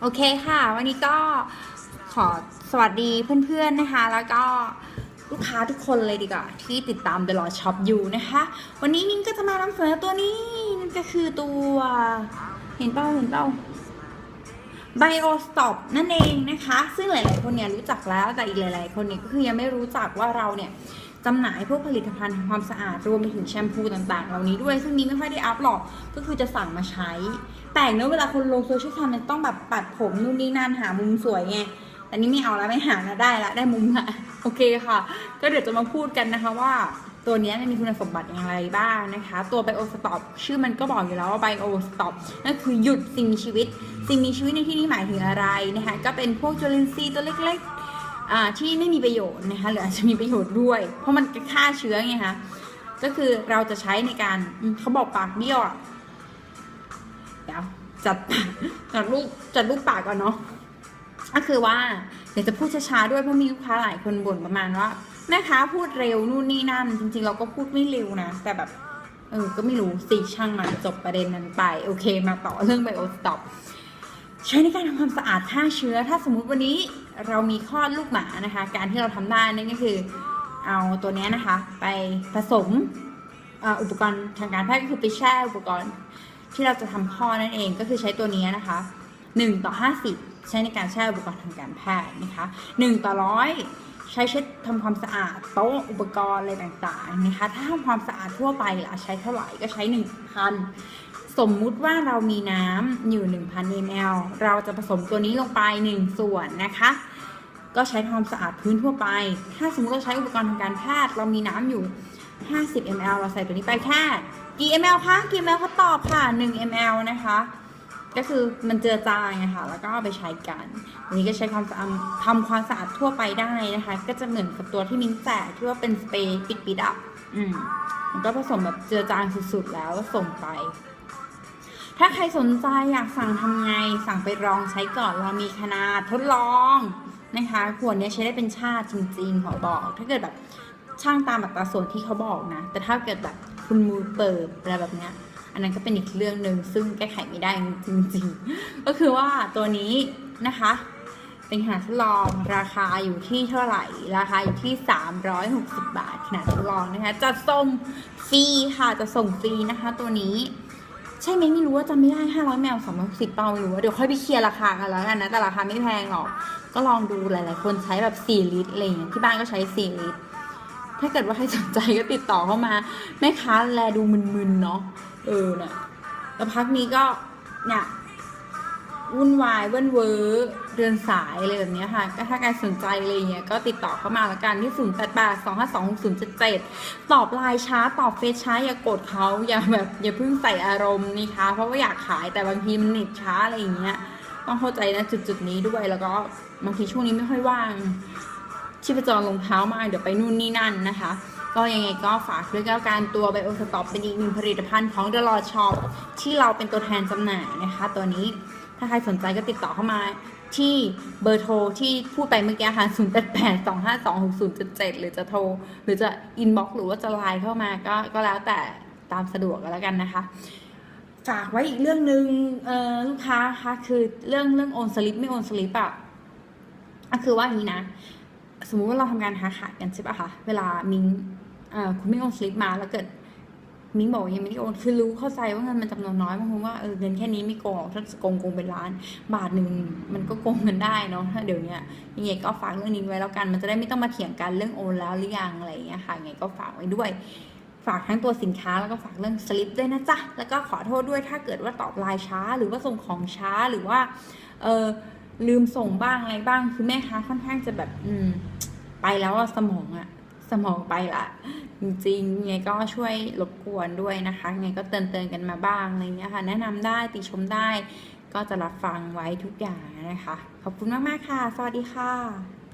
โอเคค่ะ วันนี้ก็ขอสวัสดีเพื่อนๆนะคะ แล้วก็ลูกค้าทุกคนเลยดีกว่าที่ติดตาม The Lord Shop อยู่นะคะ วันนี้มิ้นก็จะมานำเสนอตัวนี้นั่นก็คือตัว เห็นเปล่าเห็นเปล่า Bio Stop นั่นเองนะคะ ซึ่งหลายๆคนเนี่ยรู้จักแล้วแต่อีกหลาย ๆ คนเนี่ยก็คือยังไม่รู้จักว่าเราเนี่ย จำหน่ายพวกผลิตภัณฑ์ทำความสะอาดรวมไปถึงแชมพูต่างๆ เหล่านี้ด้วย ซึ่งนี้ไม่ค่อยได้อัพหรอก ก็คือจะสั่งมาใช้ แต่เนอะเวลาคนลงโซเชียลมันต้องแบบปัดผมนู่นนี่นั่นหามุมสวยไง แต่นี่ไม่เอาแล้วไม่หาแล้วได้ละได้มุมละโอเคค่ะ ก็เดี๋ยวจะมาพูดกันนะคะว่าตัวนี้มันมีคุณสมบัติอย่างไรบ้างนะคะ ตัว Bio Stop ชื่อมันก็บอกอยู่แล้วว่า Bio Stop นั่นคือหยุดสิ่งมีชีวิต สิ่งมีชีวิตในที่นี้หมายถึงอะไรนะคะ ก็เป็นพวกจุลินทรีย์ตัวเล็กๆ ที่ไม่มีประโยชน์นะคะหรืออาจจะมีประโยชน์ด้วย เพราะมันฆ่าเชื้อไงคะก็คือเราจะใช้ในการเขาบอกปากเบี้ยวเดี๋ยวจัดจัดรูปจัดรูปปากก่อนเนาะก็คือว่าเดี๋ยวจะพูดช้าๆด้วยเพราะมีลูกค้าหลายคนบ่นประมาณว่าแม่ค้าพูดเร็วนู่นนี่นั่น จริง ๆ เราก็พูดไม่เร็วนะ แต่แบบเออก็ไม่รู้สิช่างมันจบประเด็นนั้นไป โอเค มาต่อเรื่องไบโอสต็อปใช้ในการทำความสะอาดฆ่าเชื้อ ถ้าสมมุติวันนี้ เรามีคลอดลูกหมานะคะ การที่เราทำได้นั่นก็คือเอาตัวนี้นะคะ ไปผสมอ,อุปกรณ์ทางการแพทย์ก็คือไปแช่อุปกรณ์ที่เราจะทำคลอดนั่นเองก็คือใช้ตัวนี้นะคะ1ต่อ50 ใช้ในการแช่อุปกรณ์ทางการแพทย์นะคะ1ต่อร้อยใช้เช็ดทำความสะอาดโต๊ะอุปกรณ์อะไรต่างๆนะคะถ้าทำความสะอาดทั่วไปล่ะใช้เท่าไหร่ก็ใช้1,000 สมมุติว่าเรามีน้ำอยู่ 1,000 ml เราจะผสมตัวนี้ลงไป 1 ส่วนนะคะ ก็ใช้ความสะอาดพื้นทั่วไป ถ้าสมมติเราใช้อุปกรณ์ทางการแพทย์ เรามีน้ำอยู่ 50 ml เราใส่ตัวนี้ไปแค่กี่ ml คะกี่ ml เขาตอบค่ะ 1 ml นะคะ ก็คือมันเจือจางไงคะแล้วก็เอาไปใช้กันอันนี้ก็ใช้ความสะอาดทำความสะอาดทั่วไปได้นะคะ ก็จะเหมือนกับตัวที่มิ้นแจกที่ว่าเป็นสเปรย์ปิดๆอะอืมมันก็ผสมแบบเจือจางสุดๆแล้วส่งไป ถ้าใครสนใจอยากสั่งทำไง สั่งไปลองใช้ก่อนเรามีขนาดทดลองนะคะขวดนี้ใช้ได้เป็นชาติจริงๆขอบอก ถ้าเกิดแบบช่างตามอัตราส่วนที่เขาบอกนะ แต่ถ้าเกิดแบบคุณมือเปิดอะไรแบบเนี้ย อันนั้นก็เป็นอีกเรื่องหนึ่งซึ่งแก้ไขไม่ได้จริงๆ ก็คือว่าตัวนี้นะคะ เป็นขนาดทดลองราคาอยู่ที่เท่าไหร่ ราคาอยู่ที่ 360 บาทขนาดทดลองนะคะจัดส่งฟรีค่ะจะส่งฟรีนะคะตัวนี้ ใช่ไหมไม่รู้ว่าจำไม่ได้ห้าร้อยแมวสองร้อยสิบเปาไม่รู้ว่าเดี๋ยวค่อยไปเคลียร์ราคากันแล้วกันนะแต่ราคาไม่แพงหรอกก็ลองดูหลาย ๆ คนใช้แบบสี่ลิตรอะไรอย่างเงี้ยที่บ้านก็ใช้สี่ลิตรถ้าเกิดว่าใครสนใจก็ติดต่อเข้ามาแม่ค้าแลดูมึนๆเนาะเออเนี่ยแล้วพักนี้ก็เนี่ย วุ่นวายเว้นเวอร์เดินสายอะไรแบบนี้ค่ะ ก็ถ้าใครสนใจอะไรเงี้ยก็ติดต่อเข้ามาละกันที่ 0 8 8 2 5 2 0 7 7 ตอบไลน์ช้า ตอบเฟซช้า อย่ากดเขาอย่าแบบอย่าเพิ่งใส่อารมณ์นี่คะ เพราะว่าอยากขายแต่บางทีมันเน็ตช้าอะไรอย่างเงี้ยต้องเข้าใจนะจุดๆนี้ด้วยแล้วก็บางทีช่วงนี้ไม่ค่อยว่างชีพจรลงเท้ามาเดี๋ยวไปนู่นนี่นั่นนะคะก็ยังไงก็ฝากด้วยแล้วการตัวไบโอสต็อปเป็นอีกหนึ่งผลิตภัณฑ์ของ The Lord Shop ที่เราเป็นตัวแทนจำหน่ายนะคะ ตัวนี้ ถ้าใครสนใจก็ติดต่อเข้ามาที่เบอร์โทรที่พูดไปเมื่อกี้ค่ะ 0 8 8 2 5 2 6 0 7 7 หรือจะโทร หรือจะอินบ็อกซ์หรือว่าจะไลน์เข้ามาก็ก็แล้วแต่ตามสะดวกกันแล้วกันนะคะ ฝากไว้อีกเรื่องหนึ่งเอ่อลูกค้าคะคือเรื่องเรื่องโอนสลิปไม่โอนสลิปอะก็คือว่าอย่างนี้นะ สมมุติว่าเราทำการค้าขายกันใช่ปะคะ เวลามิงคุณไม่โอนสลิปมาแล้วเกิด มิงบอกยังไม่ได้โอนคือรู้เข้าใจว่าเงินมันจำนวนน้อยบางคนว่าเออเงินแค่นี้ไม่โกงหรอกถ้าโกงโกงเป็นล้าน บาทหนึ่งมันก็โกงเงินได้เนาะถ้าเดี๋ยวนี้ยังไงก็ฝากเรื่องนี้ไว้แล้วกัน มันจะได้ไม่ต้องมาเถียงกันเรื่องโอนแล้วหรือยังอะไรอย่างเงี้ยค่ะยังไงก็ฝากไว้ด้วยฝากทั้งตัวสินค้าแล้วก็ฝากเรื่องสลิปด้วยนะจ๊ะ แล้วก็ขอโทษด้วยถ้าเกิดว่าตอบไลน์ช้า หรือว่าส่งของช้าหรือว่าเออลืมส่งบ้างอะไรบ้าง คือแม่ค้าค่อนข้างจะแบบอืมไปแล้วสมองอะ สมองไปละจริงๆไงก็ช่วยรบกวนด้วยนะคะไงก็เตือนเตือนกันมาบ้างอะไรเงี้ยค่ะ แนะนำได้ติชมได้ ก็จะรับฟังไว้ทุกอย่างนะคะ ขอบคุณมาก ๆ ค่ะ สวัสดีค่ะ